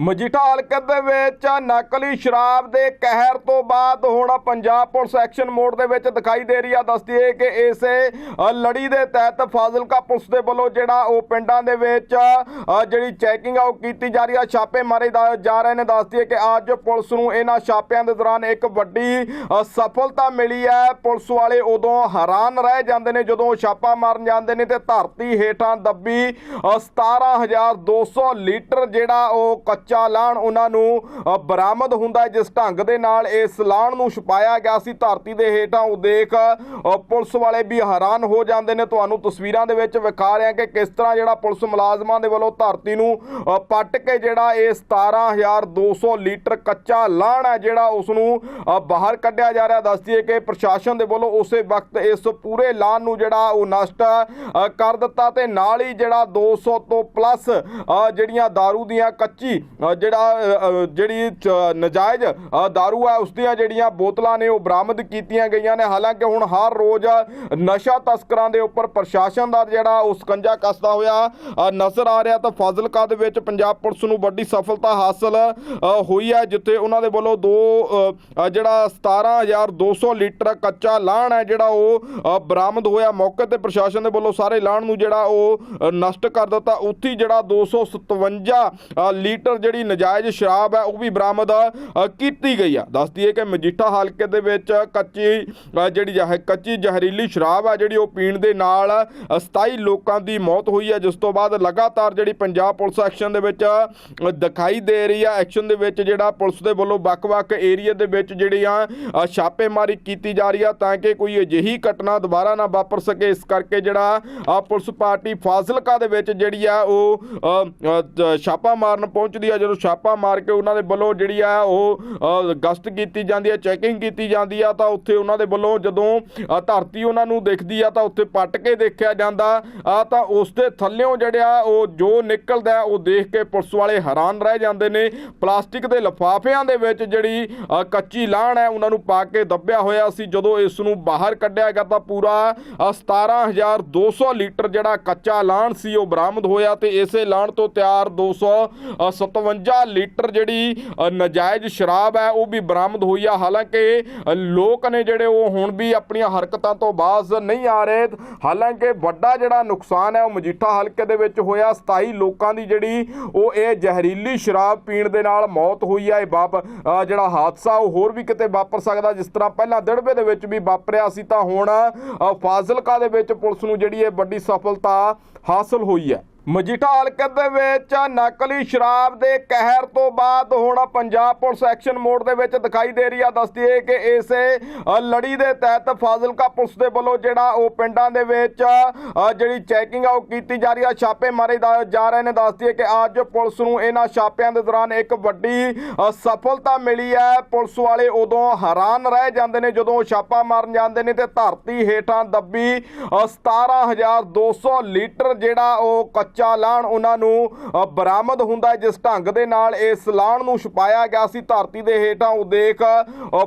ਮਜੀਠਾ ਹਲਕੇ ਦੇ ਵਿੱਚ ਨਕਲੀ ਸ਼ਰਾਬ ਦੇ ਕਹਿਰ ਤੋਂ ਬਾਅਦ ਹੁਣ ਪੰਜਾਬ ਪੁਲਿਸ ਐਕਸ਼ਨ ਮੋਡ ਦੇ ਵਿੱਚ ਦਿਖਾਈ ਦੇ ਰਹੀ ਆ। ਦੱਸਦੀ ਹੈ ਕਿ ਇਸੇ ਲੜੀ ਦੇ ਤਹਿਤ ਫਾਜ਼ਿਲਕਾ ਪੁਲਿਸ ਦੇ ਵੱਲੋਂ ਜਿਹੜਾ ਉਹ ਪਿੰਡਾਂ ਦੇ ਵਿੱਚ ਜਿਹੜੀ ਚੈਕਿੰਗ ਆ ਉਹ ਕੀਤੀ ਜਾ ਰਹੀ ਆ ਛਾਪੇ ਮਾਰੇ ਦਾ- ਜਾ ਰਹੇ ਨੇ। ਦੱਸਦੀ ਹੈ ਕਿ ਅੱਜ ਪੁਲਿਸ ਨੂੰ ਇਹਨਾਂ ਛਾਪਿਆਂ ਦੇ ਦੌਰਾਨ ਇੱਕ ਵੱਡੀ ਸਫਲਤਾ ਮਿਲੀ ਹੈ ਪੁਲਿਸ ਵਾਲੇ ਉਦੋਂ ਹੈਰਾਨ ਰਹਿ ਜਾਂਦੇ ਨੇ ਜਦੋਂ ਛਾਪਾ ਮਾਰਨ ਜਾਂਦੇ ਨੇ ਤੇ ਧਰਤੀ ਹੇਠਾਂ ਦੱਬੀ ਅ, 17200 ਲੀਟਰ ਜਿਹੜਾ ਉਹ ਕੱਚਾ ਲਾਣ ਉਹਨਾਂ ਨੂੰ ਬਰਾਮਦ ਹੁੰਦਾ ਜਿਸ ਢੰਗ ਦੇ ਨਾਲ ਇਸ ਲਾਣ ਨੂੰ ਛੁਪਾਇਆ ਗਿਆ ਸੀ। ਧਰਤੀ ਦੇ ਹੇਠਾਂ ਉਹ ਦੇਖ ਪੁਲਿਸ ਵਾਲੇ ਵੀ ਹੈਰਾਨ ਹੋ ਜਾਂਦੇ ਨੇ। ਤੁਹਾਨੂੰ ਤਸਵੀਰਾਂ ਦੇ ਵਿੱਚ ਵਿਖਾ ਰਿਹਾ ਕਿ ਕਿਸ ਤਰ੍ਹਾਂ ਜਿਹੜਾ ਪੁਲਿਸ ਮੁਲਾਜ਼ਮਾਂ ਦੇ ਵੱਲੋਂ ਧਰਤੀ ਨੂੰ ਪੱਟ ਕੇ ਜਿਹੜਾ ਇਹ 17200 ਲੀਟਰ ਕੱਚਾ ਲਾਣ ਹੈ, ਜਿਹੜਾ ਉਸ ਨੂੰ ਬਾਹਰ ਕੱਢਿਆ ਜਾ ਰਿਹਾ। ਦੱਸਦੀ ਹੈ ਕਿ ਪ੍ਰਸ਼ਾਸਨ ਦੇ ਵੱਲੋਂ ਉਸੇ ਵਕਤ ਇਸ ਪੂਰੇ ਲਾਣ ਨੂੰ ਜਿਹੜਾ ਉਹ ਨਸ਼ਟ ਕਰ ਦਿੱਤਾ ਤੇ ਨਾਲ ਹੀ ਜਿਹੜਾ 200 ਤੋਂ ਪਲੱਸ ਜਿਹੜੀਆਂ दारू ਦੀਆਂ ਕੱਚੀ ਜਿਹੜਾ ਜਿਹੜੀ ਚ- ਨਜਾਇਜ਼ दारू ਹੈ ਉਸ ਦੀਆਂ ਜਿਹੜੀਆਂ ਬੋਤਲਾਂ ਨੇ ਉਹ ਬਰਾਮਦ ਕੀਤੀਆਂ ਗਈਆਂ ਨੇ। ਹਾਲਾਂਕਿ ਹੁਣ ਹਰ ਰੋਜ਼ ਨਸ਼ਾ ਤਸਕਰਾਂ ਦੇ ਉੱਪਰ ਪ੍ਰਸ਼ਾਸਨ ਦਾ ਜਿਹੜਾ ਉਹ ਸਕੰਜਾ ਕੱਸਦਾ ਹੋਇਆ ਨਜ਼ਰ ਆ ਰਿਹਾ ਤਾਂ ਫਾਜ਼ਿਲਕਾ ਦੇ ਵਿੱਚ ਪੰਜਾਬ ਪੁਲਿਸ ਨੂੰ ਵੱਡੀ ਸਫਲਤਾ ਹਾਸਲ ਹੋਈ ਹੈ ਜਿੱਥੇ ਉਹਨਾਂ ਦੇ ਵੱਲੋਂ ਦੋ ਅ, ਅ, ਜਿਹੜਾ 17200 ਲੀਟਰ ਕੱਚਾ ਲਾਣ ਹੈ ਜਿਹੜਾ ਉਹ ਬਰਾਮਦ ਹੋਇਆ। ਮੌਕੇ ਤੇ ਪ੍ਰਸ਼ਾਸਨ ਦੇ ਵੱਲੋਂ ਸਾਰੇ ਲਾਣ ਨੂੰ ਜਿਹੜਾ ਉਹ ਨਸ਼ਟ ਕਰ ਦਿੱਤਾ। ਉੱਥੇ ਹੀ ਜਿਹੜਾ 257 ਅ, ਲੀਟਰ ਜਿਹੜੀ ਨਜਾਇਜ਼ ਸ਼ਰਾਬ ਹੈ ਉਹ ਵੀ ਬਰਾਮਦ ਕੀਤੀ ਗਈ ਆ। ਦੱਸਦੀ ਹੈ ਕਿ ਮਜੀਠਾ ਹਲਕੇ ਦੇ ਵਿੱਚ ਕੱਚੀ ਜਿਹੜੀ ਜਹ ਕੱਚੀ ਜ਼ਹਿਰੀਲੀ ਸ਼ਰਾਬ ਹੈ ਜਿਹੜੀ ਉਹ ਪੀਣ ਦੇ ਨਾਲ ਅ, 27 ਲੋਕਾਂ ਦੀ ਮੌਤ ਹੋਈ ਹੈ ਜਿਸ ਤੋਂ ਬਾਅਦ ਲਗਾਤਾਰ ਜਿਹੜੀ ਪੰਜਾਬ ਪੁਲਿਸ ਐਕਸ਼ਨ ਦੇ ਵਿੱਚ ਦਿਖਾਈ ਦੇ ਰਹੀ ਆ। ਐਕਸ਼ਨ ਦੇ ਵਿੱਚ ਜਿਹੜਾ ਪੁਲਿਸ ਦੇ ਵੱਲੋਂ ਵੱਖ-ਵੱਖ ਏਰੀਆ ਦੇ ਵਿੱਚ ਜਿਹੜੀਆਂ ਅ, ਛਾਪੇਮਾਰੀ ਕੀਤੀ ਜਾ ਰਹੀ ਆ ਤਾਂ ਕਿ ਕੋਈ ਅਜਿਹੀ ਘਟਨਾ ਦੁਬਾਰਾ ਨਾ ਵਾਪਰ ਸਕੇ। ਇਸ ਕਰਕੇ ਜਿਹੜਾ ਪੁਲਿਸ ਪਾਰਟੀ ਫਾਜ਼ਿਲਕਾ ਦੇ ਵਿੱਚ ਜਿਹੜੀ ਆ ਉਹ ਛਾਪਾ ਮਾਰਨ ਪਹੁੰਚਦੀ ਆ ਜਦੋਂ ਛਾਪਾ ਮਾਰ ਕੇ ਉਹਨਾਂ ਦੇ ਵੱਲੋਂ ਜਿਹੜੀ ਆ ਉਹ ਗਸ਼ਤ ਕੀਤੀ ਜਾਂਦੀ ਹੈ ਚੈਕਿੰਗ ਕੀਤੀ ਜਾਂਦੀ ਆ ਤਾਂ ਉੱਥੇ ਉਹਨਾਂ ਦੇ ਵੱਲੋਂ ਜਦੋਂ ਧਰਤੀ ਉਹਨਾਂ ਨੂੰ ਦਿਖਦੀ ਆ ਤਾਂ ਉੱਥੇ ਪੱਟ ਕੇ ਦੇਖਿਆ ਜਾਂਦਾ। ਆ ਤਾਂ ਉਸ ਦੇ ਥੱਲਿਓਂ ਜਿਹੜਾ ਉਹ ਜੋ ਨਿਕਲਦਾ ਉਹ ਦੇਖ ਕੇ ਪੁਲਿਸ ਵਾਲੇ ਹੈਰਾਨ ਰਹਿ ਜਾਂਦੇ ਨੇ। ਪਲਾਸਟਿਕ ਦੇ ਲਿਫਾਫਿਆਂ ਦੇ ਵਿੱਚ ਜਿਹੜੀ ਕੱਚੀ ਲਾਣ ਹੈ ਉਹਨਾਂ ਨੂੰ ਪਾ ਕੇ ਦੱਬਿਆ ਹੋਇਆ ਸੀ। ਜਦੋਂ ਇਸ ਨੂੰ ਬਾਹਰ ਕੱਢਿਆ ਗਿਆ ਤਾਂ ਪੂਰਾ ਅ, 17200 ਲੀਟਰ ਜਿਹੜਾ ਕੱਚਾ ਲਾਣ ਸੀ ਉਹ ਬਰਾਮਦ ਹੋਇਆ ਤੇ ਇਸੇ ਲਾਣ ਤੋਂ ਤਿਆਰ 257 ਲੀਟਰ ਜਿਹੜੀ ਅ, ਨਜਾਇਜ਼ ਸ਼ਰਾਬ ਹੈ ਉਹ ਵੀ ਬਰਾਮਦ ਹੋਈ ਆ। ਹਾਲਾਂਕਿ ਲੋਕ ਨੇ ਜਿਹੜੇ ਉਹ ਹੁਣ ਵੀ ਆਪਣੀਆਂ ਹਰਕਤਾਂ ਤੋਂ ਬਾਜ਼ ਨਹੀਂ ਆ ਰਹੇ। ਹਾਲਾਂਕਿ ਵੱਡਾ ਜਿਹੜਾ ਨੁਕਸਾਨ ਹੈ ਉਹ ਮਜੀਠਾ ਹਲਕੇ ਦੇ ਵਿੱਚ ਹੋਇਆ। 27 ਲੋਕਾਂ ਦੀ ਜਿਹੜੀ ਉਹ ਇਹ ਜ਼ਹਿਰੀਲੀ ਸ਼ਰਾਬ ਪੀਣ ਦੇ ਨਾਲ ਮੌਤ ਹੋਈ ਹੈ ਇਹ ਬਾਪ ਜਿਹੜਾ ਹਾਦਸਾ ਉਹ ਹੋਰ ਵੀ ਕਿਤੇ ਵਾਪਰ ਸਕਦਾ। ਜਿਸ ਤਰ੍ਹਾਂ ਪਹਿਲਾਂ ਦਿੜਬੇ ਦੇ ਵਿੱਚ ਵੀ ਵਾਪਰਿਆ ਸੀ ਤਾਂ ਹੁਣ ਫਾਜ਼ਿਲਕਾ ਦੇ ਵਿੱਚ ਪੁਲਿਸ ਨੂੰ ਜਿਹੜੀ ਇਹ ਵੱਡੀ ਸਫਲਤਾ ਹਾਸਲ ਹੋਈ ਹੈ। ਮਜੀਠਾ ਹਲਕੇ ਦੇ ਵਿੱਚ ਨਕਲੀ ਸ਼ਰਾਬ ਦੇ ਕਹਿਰ ਤੋਂ ਬਾਅਦ ਹੁਣ ਪੰਜਾਬ ਪੁਲਿਸ ਐਕਸ਼ਨ ਮੋਡ ਦੇ ਵਿੱਚ ਦਿਖਾਈ ਦੇ ਰਹੀ ਆ। ਦੱਸਦੀ ਹੈ ਕਿ ਇਸੇ ਲੜੀ ਦੇ ਤਹਿਤ ਫਾਜ਼ਿਲਕਾ ਪੁਲਿਸ ਦੇ ਵੱਲੋਂ ਜਿਹੜਾ ਉਹ ਪਿੰਡਾਂ ਦੇ ਵਿੱਚ ਜਿਹੜੀ ਚੈਕਿੰਗ ਆ ਉਹ ਕੀਤੀ ਜਾ ਰਹੀ ਆ ਛਾਪੇ ਮਾਰੇ ਦਾ- ਜਾ ਰਹੇ ਨੇ। ਦੱਸਦੀ ਹੈ ਕਿ ਅੱਜ ਪੁਲਿਸ ਨੂੰ ਇਹਨਾਂ ਛਾਪਿਆਂ ਦੇ ਦੌਰਾਨ ਇੱਕ ਵੱਡੀ ਸਫਲਤਾ ਮਿਲੀ ਹੈ ਪੁਲਿਸ ਵਾਲੇ ਉਦੋਂ ਹੈਰਾਨ ਰਹਿ ਜਾਂਦੇ ਨੇ ਜਦੋਂ ਛਾਪਾ ਮਾਰਨ ਜਾਂਦੇ ਨੇ ਤੇ ਧਰਤੀ ਹੇਠਾਂ ਦੱਬੀ ਅ, 17200 ਲੀਟਰ ਜਿਹੜਾ ਉਹ ਕੱਚਾ ਲਾਣ ਉਹਨਾਂ ਨੂੰ ਬਰਾਮਦ ਹੁੰਦਾ ਜਿਸ ਢੰਗ ਦੇ ਨਾਲ ਇਸ ਲਾਣ ਨੂੰ ਛੁਪਾਇਆ ਗਿਆ ਸੀ। ਧਰਤੀ ਦੇ ਹੇਠਾਂ ਉਹ ਦੇਖ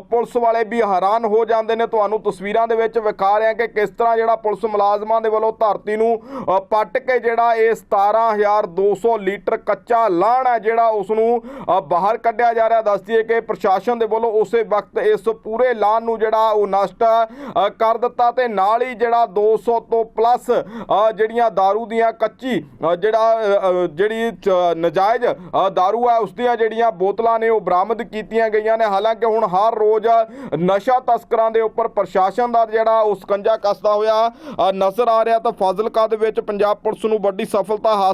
ਪੁਲਿਸ ਵਾਲੇ ਵੀ ਹੈਰਾਨ ਹੋ ਜਾਂਦੇ ਨੇ। ਤੁਹਾਨੂੰ ਤਸਵੀਰਾਂ ਦੇ ਵਿੱਚ ਵਿਖਾ ਰਿਹਾ ਕਿ ਕਿਸ ਤਰ੍ਹਾਂ ਜਿਹੜਾ ਪੁਲਿਸ ਮੁਲਾਜ਼ਮਾਂ ਦੇ ਵੱਲੋਂ ਧਰਤੀ ਨੂੰ ਪੱਟ ਕੇ ਜਿਹੜਾ ਇਹ 17200 ਲੀਟਰ ਕੱਚਾ ਲਾਣ ਹੈ, ਜਿਹੜਾ ਉਸ ਨੂੰ ਬਾਹਰ ਕੱਢਿਆ ਜਾ ਰਿਹਾ। ਦੱਸਦੀ ਹੈ ਕਿ ਪ੍ਰਸ਼ਾਸਨ ਦੇ ਵੱਲੋਂ ਉਸੇ ਵਕਤ ਇਸ ਪੂਰੇ ਲਾਣ ਨੂੰ ਜਿਹੜਾ ਉਹ ਨਸ਼ਟ ਕਰ ਦਿੱਤਾ ਤੇ ਨਾਲ ਹੀ ਜਿਹੜਾ 200 ਤੋਂ ਪਲੱਸ ਜਿਹੜੀਆਂ दारू ਦੀਆਂ ਕੱਚੀ ਜਿਹੜਾ ਜਿਹੜੀ ਚ- ਨਜਾਇਜ਼ ਅ, दारू ਹੈ ਉਸ ਦੀਆਂ ਜਿਹੜੀਆਂ ਬੋਤਲਾਂ ਨੇ ਉਹ ਬਰਾਮਦ ਕੀਤੀਆਂ ਗਈਆਂ ਨੇ। ਹਾਲਾਂਕਿ ਹੁਣ ਹਰ ਰੋਜ਼ ਨਸ਼ਾ ਤਸਕਰਾਂ ਦੇ ਉੱਪਰ ਪ੍ਰਸ਼ਾਸਨ ਦਾ ਜਿਹੜਾ ਉਹ ਸਕੰਜਾ ਕੱਸਦਾ ਹੋਇਆ ਨਜ਼ਰ ਆ ਰਿਹਾ ਤਾਂ ਫਾਜ਼ਿਲਕਾ ਦੇ ਵਿੱਚ ਪੰਜਾਬ ਪੁਲਿਸ ਨੂੰ ਵੱਡੀ ਸਫਲਤਾ ਹਾਸਲ